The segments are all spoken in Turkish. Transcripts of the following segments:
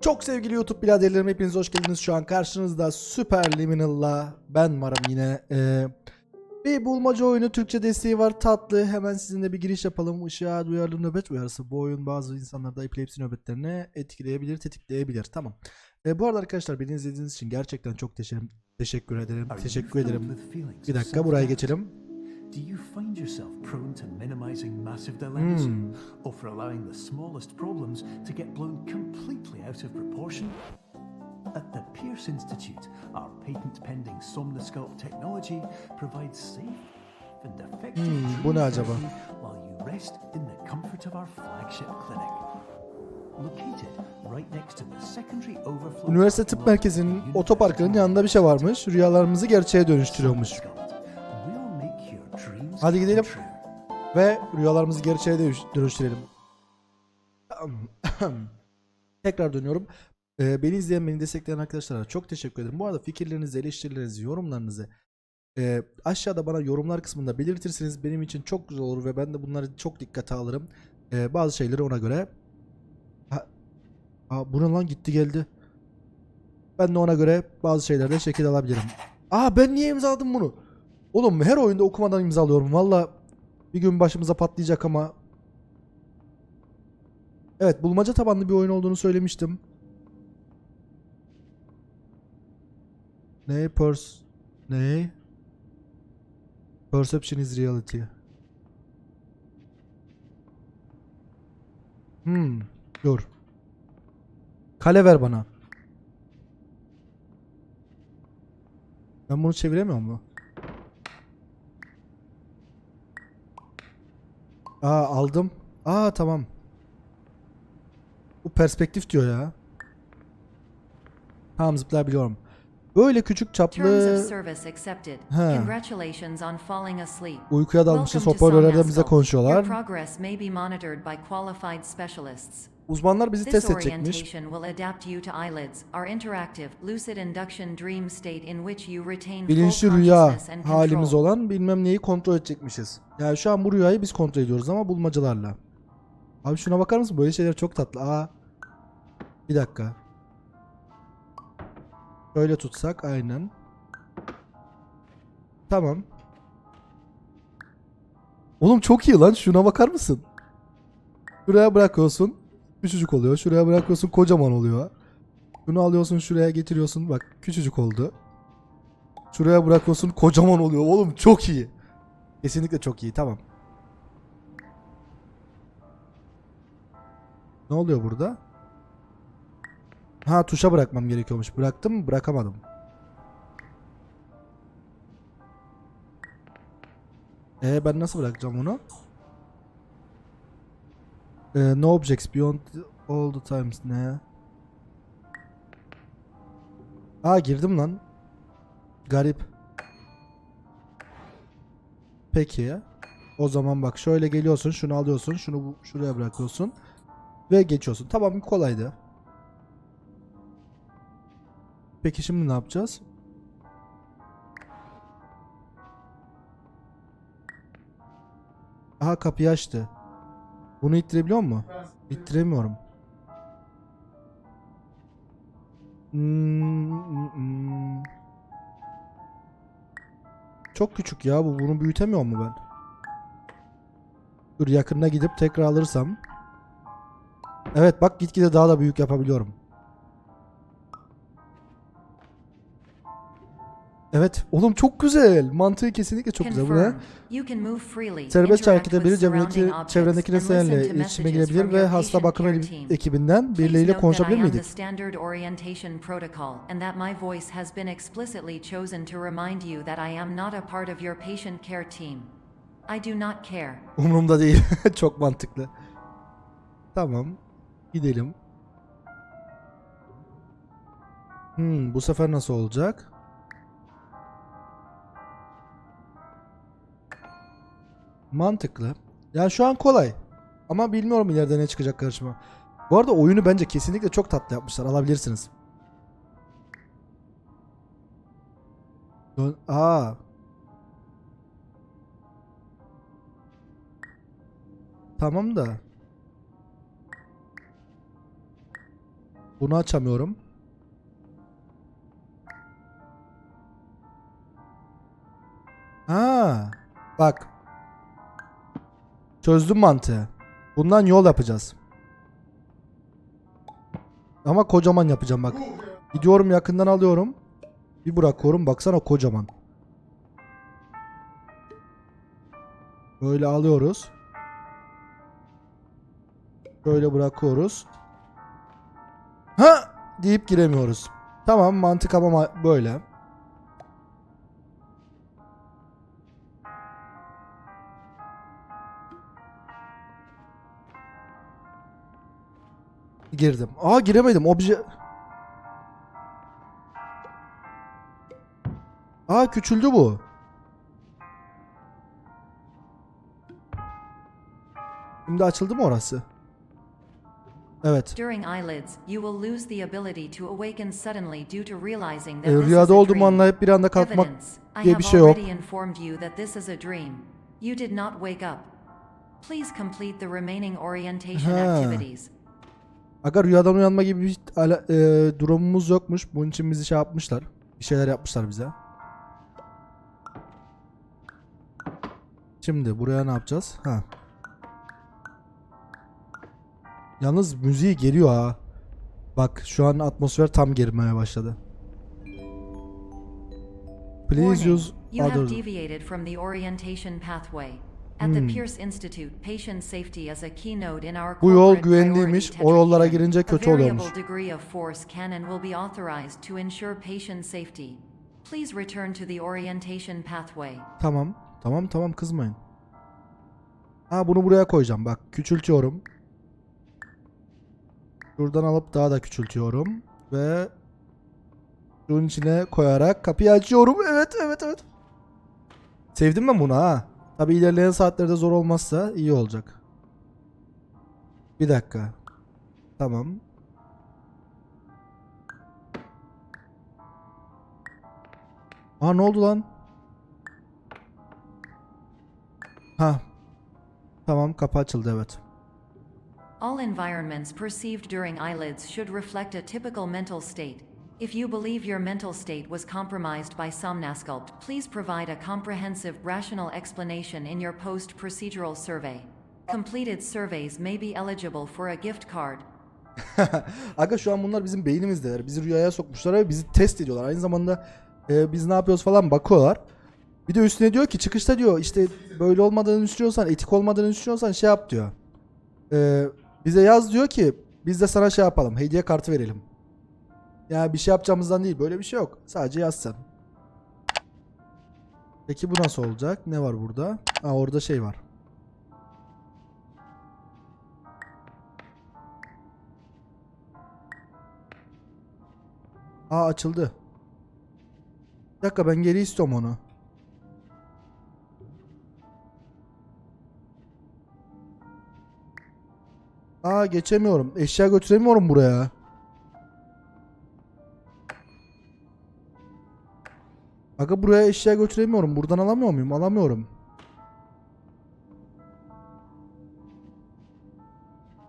Çok sevgili YouTube biraderlerim hepiniz hoş geldiniz. Şu an karşınızda Super Liminal'la ben varım yine. Ee, bir bulmaca oyunu Türkçe desteği var tatlı. Hemen sizinle bir giriş yapalım. Işığa duyarlı nöbet uyarısı. Bu oyun bazı insanlarda epilepsi nöbetlerini etkileyebilir, tetikleyebilir. Tamam. Ee, bu arada arkadaşlar beni izlediğiniz için gerçekten çok teşekkür, teşekkür ederim. Teşekkür ederim. Bir dakika buraya geçelim. Do you find yourself prone to minimizing massive dilemmas? Hmm. Or for allowing the smallest problems to get blown completely out of proportion? At the Pierce Institute, our patent pending Somnoscope technology provides safe and effective Hmm, bu ne acaba? while you rest in the comfort of our flagship clinic. Located right next to the secondary overflow Üniversite Tıp Merkezi'nin otoparkının yanında bir şey varmış. Rüyalarımızı gerçeğe dönüştürüyormuş. Hadi gidelim. Ve rüyalarımızı gerçeğe dönüş- dönüştürelim. Tekrar dönüyorum. Ee, beni izleyen, beni destekleyen arkadaşlara çok teşekkür ederim. Bu arada fikirlerinizi, eleştirilerinizi, yorumlarınızı e, aşağıda bana yorumlar kısmında belirtirseniz benim için çok güzel olur ve ben de bunları çok dikkate alırım. Ee, bazı şeyleri ona göre ha, Aa, bu ne lan gitti geldi. Ben de ona göre bazı şeylerde şekil alabilirim. Aa ben niye imzaladım bunu? Oğlum her oyunda okumadan imzalıyorum. Valla bir gün başımıza patlayacak ama. Evet bulmaca tabanlı bir oyun olduğunu söylemiştim. Ne? Pers... Ne? Perception is reality. Hmm. Dur. Kale ver bana. Ben bunu çeviremiyor mu? Aa aldım. Aa tamam. Bu perspektif diyor ya. Tamam zıplayabiliyorum. Böyle küçük çaplı asleep. uykuya dalmışız hoparlörlerden bize konuşuyorlar. Uzmanlar bizi test edecekmiş. Bilinçli rüya halimiz olan bilmem neyi kontrol edecekmişiz. Yani şu an bu rüyayı biz kontrol ediyoruz ama bulmacalarla. Abi şuna bakar mısın? Böyle şeyler çok tatlı. Aa. Bir dakika. Şöyle tutsak aynen. Tamam. Oğlum çok iyi lan. Şuna bakar mısın? Şuraya bırakıyorsun. Küçücük oluyor. Şuraya bırakıyorsun kocaman oluyor. Şunu alıyorsun şuraya getiriyorsun. Bak küçücük oldu. Şuraya bırakıyorsun kocaman oluyor. Oğlum çok iyi. Kesinlikle çok iyi. Tamam. Ne oluyor burada? Ha tuşa bırakmam gerekiyormuş. Bıraktım? Bırakamadım. Ee ben nasıl bırakacağım onu? Ee, no objects beyond all the times ne? Aa girdim lan. Garip. Peki. O zaman bak şöyle geliyorsun, şunu alıyorsun, şunu şuraya bırakıyorsun ve geçiyorsun. Tamam kolaydı. Peki şimdi ne yapacağız? Aha kapıyı açtı. Bunu ittirebiliyor mu? İttiremiyorum. Çok küçük ya bu. Bunu büyütemiyor mu ben? Dur yakınına gidip tekrar alırsam. Evet bak gitgide daha da büyük yapabiliyorum. Evet. Oğlum çok güzel. Mantığı kesinlikle çok güzel. Bu ne? Confirm. You can move freely, Serbest interact hareket edebilir, çevrendeki, çevrendeki nesnelerle iletişime girebilir ve hasta bakım ekibinden birileriyle konuşabilir miydik? Umurumda değil. Çok mantıklı. Tamam. Gidelim. Hmm, bu sefer nasıl olacak? Mantıklı. Yani şu an kolay. Ama bilmiyorum ileride ne çıkacak karşıma. Bu arada oyunu bence kesinlikle çok tatlı yapmışlar. Alabilirsiniz. Dön- Aa. Tamam da. Bunu açamıyorum. Ha, bak. Çözdüm mantığı. Bundan yol yapacağız. Ama kocaman yapacağım bak. Gidiyorum yakından alıyorum. Bir bırakıyorum baksana kocaman. Böyle alıyoruz. Böyle bırakıyoruz. Ha deyip giremiyoruz. Tamam mantık ama ma- böyle. Girdim. Aa giremedim. Obje... Aa küçüldü bu. Şimdi açıldı mı orası? Evet. During eyelids, you will lose the ability to awaken suddenly due to realizing that is rüyada olduğumu anlayıp bir anda kalkmak diye bir şey yok. informed you that this is a dream. You did not wake up. Please complete the remaining orientation activities. Aga rüyadan uyanma gibi bir ala- e, durumumuz yokmuş. Bunun için bizi şey yapmışlar. Bir şeyler yapmışlar bize. Şimdi buraya ne yapacağız? Ha. Yalnız müziği geliyor ha. Bak şu an atmosfer tam gerilmeye başladı. Please use You have other... deviated from the orientation pathway. At the Hmm. Pierce Institute, patient safety is a keynote in our Bu yol güvenliymiş, o yollara girince kötü oluyormuş. Tamam. Tamam tamam kızmayın. Ha bunu buraya koyacağım. Bak küçültüyorum. Şuradan alıp daha da küçültüyorum. Ve şunun içine koyarak kapıyı açıyorum. Evet evet evet. Sevdim ben bunu ha. Tabi ilerleyen saatlerde zor olmazsa iyi olacak. Bir dakika. Tamam. Aa ne oldu lan? Ha. Tamam kapı açıldı evet. All environments perceived during eyelids should reflect a typical mental state. If you believe your mental state was compromised by Somnasculpt, please provide a comprehensive, rational explanation in your post procedural survey. Completed surveys may be eligible for a gift card. Aga şu an bunlar bizim beynimizdeler. Bizi rüyaya sokmuşlar ve bizi test ediyorlar. Aynı zamanda e, biz ne yapıyoruz falan bakıyorlar. Bir de üstüne diyor ki çıkışta diyor işte böyle olmadığını düşünüyorsan, etik olmadığını düşünüyorsan şey yap diyor. E, bize yaz diyor ki biz de sana şey yapalım. Hediye kartı verelim. Ya bir şey yapacağımızdan değil. Böyle bir şey yok. Sadece yaz sen. Peki bu nasıl olacak? Ne var burada? Aa orada şey var. Aa açıldı. Bir dakika ben geri istiyorum onu. Aa geçemiyorum. Eşya götüremiyorum buraya. Aga buraya eşya götüremiyorum. Buradan alamıyor muyum? Alamıyorum.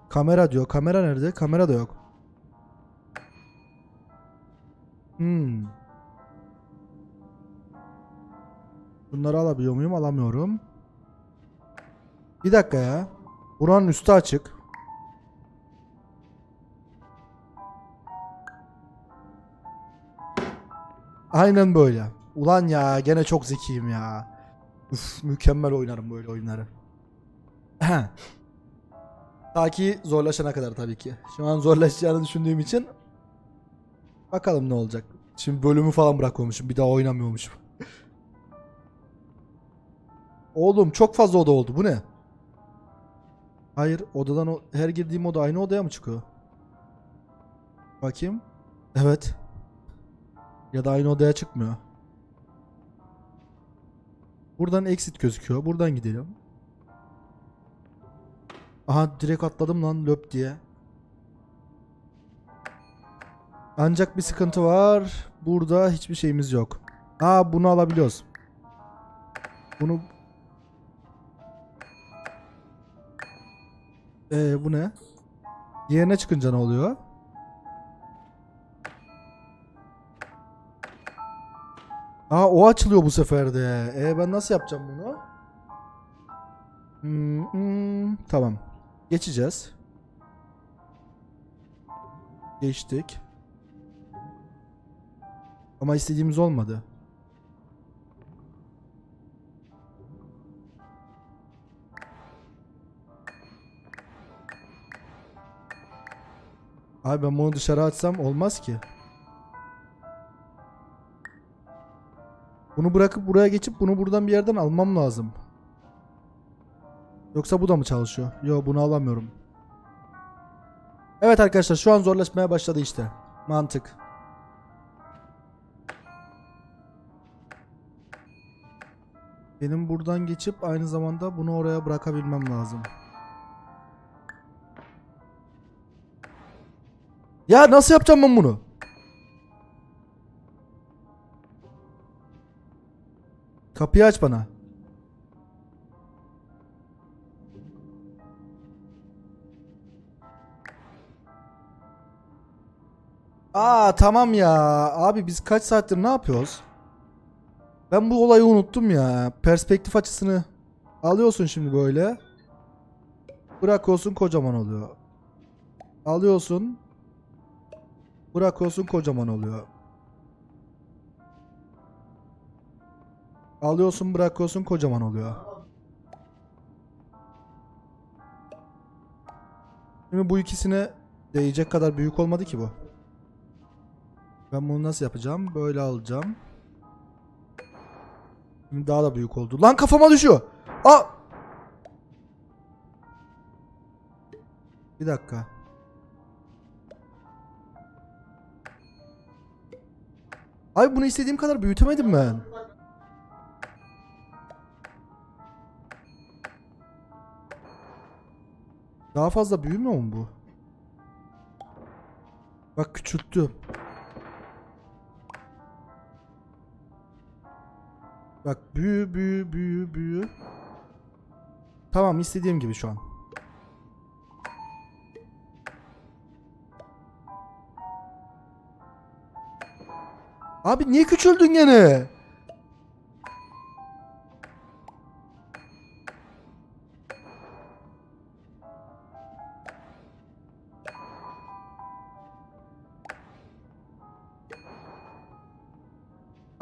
Kamera diyor. Kamera nerede? Kamera da yok. Hmm. Bunları alabiliyor muyum? Alamıyorum. Bir dakika ya. Buranın üstü açık. Aynen böyle. Ulan ya gene çok zekiyim ya. Üf, mükemmel oynarım böyle oyunları. Ta ki zorlaşana kadar tabii ki. Şu an zorlaşacağını düşündüğüm için bakalım ne olacak. Şimdi bölümü falan bırakıyormuşum. Bir daha oynamıyormuşum. Oğlum çok fazla oda oldu. Bu ne? Hayır odadan o- her girdiğim oda aynı odaya mı çıkıyor? Bakayım. Evet. Ya da aynı odaya çıkmıyor. Buradan exit gözüküyor. Buradan gidelim. Aha direkt atladım lan löp diye. Ancak bir sıkıntı var. Burada hiçbir şeyimiz yok. Aa bunu alabiliyoruz. Bunu Ee bu ne? Diğerine çıkınca ne oluyor? Aa o açılıyor bu sefer de. E ben nasıl yapacağım bunu? Hmm, hmm, tamam. Geçeceğiz. Geçtik. Ama istediğimiz olmadı. Abi ben bunu dışarı atsam olmaz ki. Bunu bırakıp buraya geçip bunu buradan bir yerden almam lazım. Yoksa bu da mı çalışıyor? Yok bunu alamıyorum. Evet arkadaşlar şu an zorlaşmaya başladı işte. Mantık. Benim buradan geçip aynı zamanda bunu oraya bırakabilmem lazım. Ya nasıl yapacağım ben bunu? Kapıyı aç bana. Aa tamam ya. Abi biz kaç saattir ne yapıyoruz? Ben bu olayı unuttum ya. Perspektif açısını alıyorsun şimdi böyle. Bırakıyorsun kocaman oluyor. Alıyorsun. Bırakıyorsun kocaman oluyor. Alıyorsun bırakıyorsun kocaman oluyor. Şimdi bu ikisine değecek kadar büyük olmadı ki bu. Ben bunu nasıl yapacağım? Böyle alacağım. Şimdi daha da büyük oldu. Lan kafama düşüyor. Aa! Bir dakika. Ay bunu istediğim kadar büyütemedim ben. Daha fazla büyümüyor mu bu? Bak küçülttü. Bak büyü büyü büyü büyü. Tamam istediğim gibi şu an. Abi niye küçüldün gene?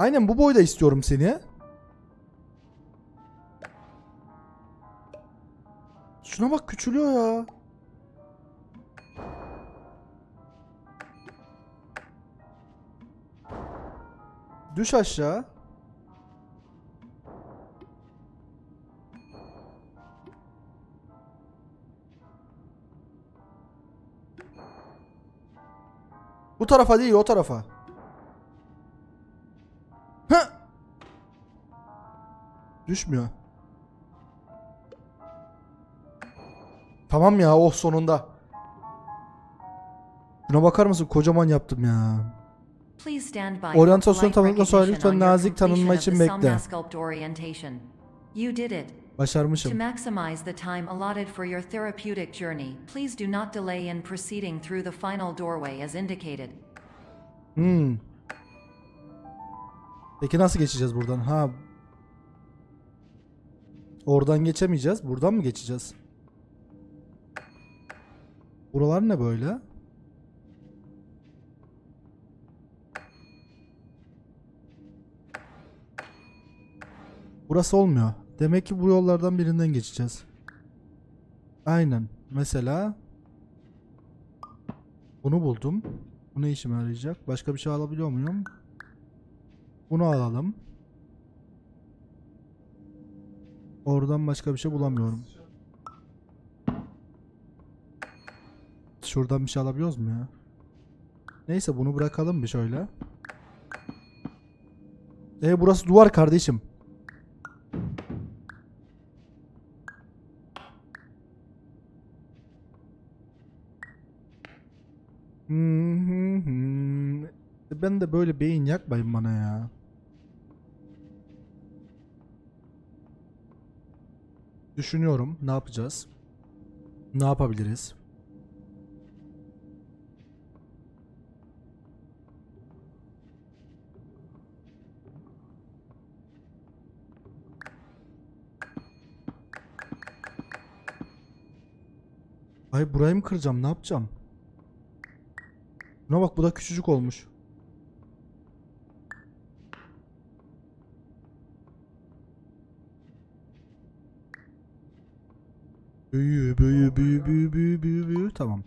Aynen bu boyda istiyorum seni. Şuna bak küçülüyor ya. Düş aşağı. Bu tarafa değil o tarafa. Düşmüyor. Tamam ya oh sonunda. Şuna bakar mısın? Kocaman yaptım ya. Oryantasyon tanıdıktan sonra lütfen nazik tanınma için bekle. İt. To Başarmışım. maximize the time allotted for your therapeutic journey, please do not delay in proceeding through the final doorway as indicated. Hmm. Peki nasıl geçeceğiz buradan? Ha. Oradan geçemeyeceğiz. Buradan mı geçeceğiz? Buralar ne böyle? Burası olmuyor. Demek ki bu yollardan birinden geçeceğiz. Aynen. Mesela bunu buldum. Bu ne işime yarayacak? Başka bir şey alabiliyor muyum? Bunu alalım. Oradan başka bir şey bulamıyorum. Şuradan bir şey alabiliyoruz mu ya? Neyse bunu bırakalım bir şöyle. E burası duvar kardeşim. Hı hı hı. Ben de böyle beyin yakmayın bana ya. Düşünüyorum ne yapacağız? Ne yapabiliriz? Ay burayı mı kıracağım? Ne yapacağım? Buna bak bu da küçücük olmuş. Büyü büyü büyü büyü büyü büyü büyü tamam.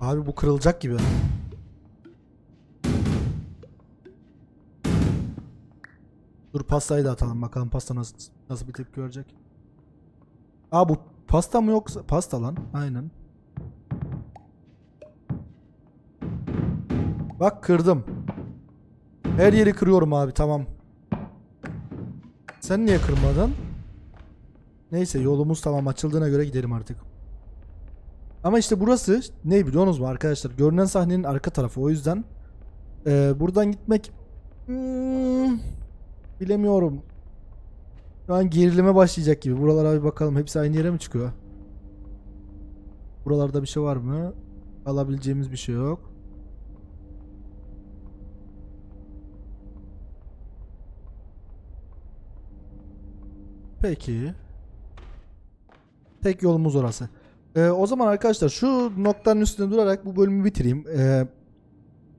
Abi bu kırılacak gibi. Dur pastayı da atalım bakalım pasta nasıl nasıl bir tepki verecek. Aa bu pasta mı yoksa pasta lan aynen. Bak kırdım. Her yeri kırıyorum abi tamam. Sen niye kırmadın? Neyse yolumuz tamam açıldığına göre gidelim artık. Ama işte burası ne biliyorsunuz mu arkadaşlar? Görünen sahnenin arka tarafı. O yüzden e, buradan gitmek hmm, bilemiyorum. Şu an gerilime başlayacak gibi. Buralara bir bakalım. Hepsi aynı yere mi çıkıyor? Buralarda bir şey var mı? Alabileceğimiz bir şey yok. Peki. Tek yolumuz orası. Ee, o zaman arkadaşlar şu noktanın üstünde durarak bu bölümü bitireyim. Ee,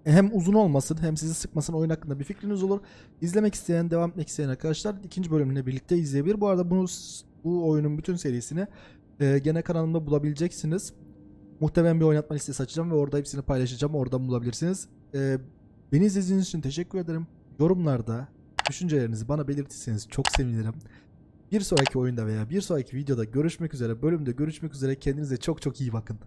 hem uzun olmasın hem sizi sıkmasın oyun hakkında bir fikriniz olur. İzlemek isteyen, devam etmek isteyen arkadaşlar ikinci bölümüyle birlikte izleyebilir. Bu arada bunu bu oyunun bütün serisini e, gene kanalımda bulabileceksiniz. Muhtemelen bir oynatma listesi açacağım ve orada hepsini paylaşacağım. Oradan bulabilirsiniz. Ee, beni izlediğiniz için teşekkür ederim. Yorumlarda düşüncelerinizi bana belirtirseniz çok sevinirim. Bir sonraki oyunda veya bir sonraki videoda görüşmek üzere, bölümde görüşmek üzere. Kendinize çok çok iyi bakın.